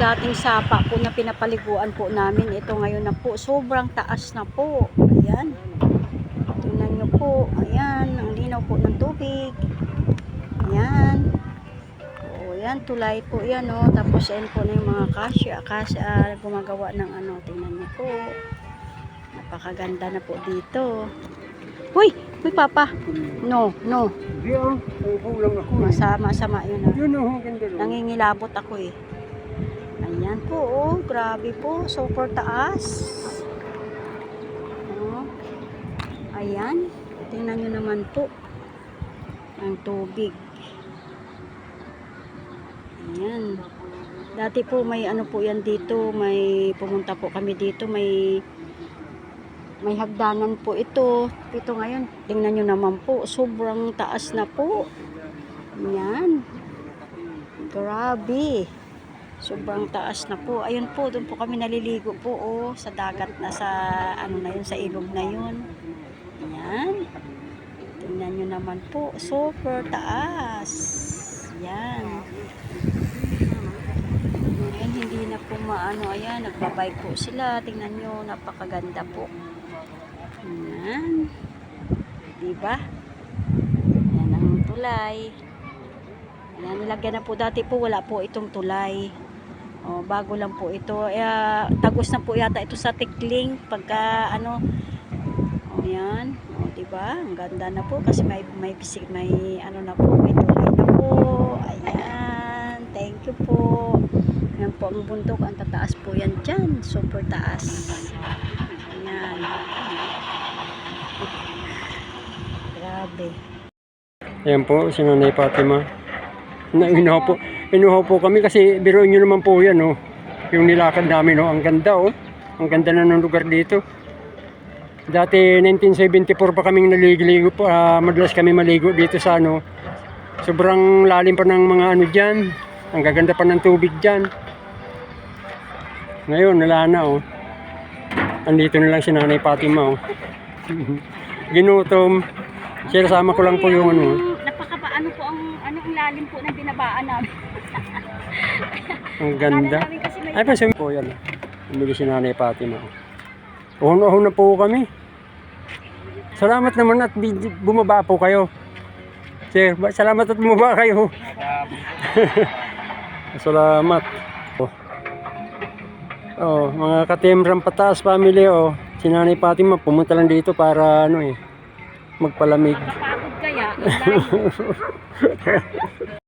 dating sapa po na pinapaliguan po namin. Ito ngayon na po, sobrang taas na po. Ayan. Tingnan nyo po. Ayan, ang linaw po ng tubig. Ayan. O, yan, tulay po yan, o. Tapos, yan po na yung mga kasya. Kasya, gumagawa ng ano. Tingnan nyo po. Napakaganda na po dito. Uy! Uy, Papa! No, no. Di ah, ako. eh. Masama, masama yun, ah. Yun ganda rin. Nangingilabot ako eh. Ayan po, oh. Grabe po. Super taas. Oh. Ayan. Tingnan nyo naman po. Ang tubig. Ayan. Dati po may ano po yan dito. May pumunta po kami dito. May may hagdanan po ito. Ito ngayon. Tingnan nyo naman po. Sobrang taas na po. Ayan. Grabe. Sobrang taas na po. Ayun po, doon po kami naliligo po oh, sa dagat na sa ano na yun, sa ilog na yun. Ayan. Tingnan nyo naman po. Super taas. Yan. Ayan, hindi na po maano. Ayan, nagbabike po sila. Tingnan nyo, napakaganda po. Ayan. Diba? Ayan ang tulay. Ayan, nilagyan na po dati po wala po itong tulay. O, bago lang po ito. Eh, tagos na po yata ito sa tikling pagka ano. O, yan. O, diba? Ang ganda na po kasi may may bisig, may ano na po, tulay na po. Ayan. Thank you po. Ayan po ang bundok. Ang tataas po yan dyan. Super taas. Ayan. Grabe. Ayan po, si Nanay Fatima. Na inuha po, inuha po kami kasi biruin nyo naman po yan, oh. Yung nilakad namin, oh. Ang ganda, oh. Ang ganda na ng lugar dito. Dati 1974 pa kaming naliligo ah, madalas kami maligo dito sa ano. Sobrang lalim pa ng mga ano diyan. Ang gaganda pa ng tubig diyan. Ngayon, wala na, oh. Andito na lang si Nanay Fatima, oh. Ginutom. Sinasama ko lang po yung ano. Yung napakaba ano po ang ano ang lalim po ng binabaan namin. Ang ganda. Ay, pansin po yan. Bumili si Nanay Fatima. Uhon-uhon na po kami. Salamat naman at bumaba po kayo. Sir, salamat at bumaba kayo. salamat. Oh. oh, mga katimrang patas family, oh. Si Nanay Fatima pumunta lang dito para ano eh, magpalamig. napagod kaya.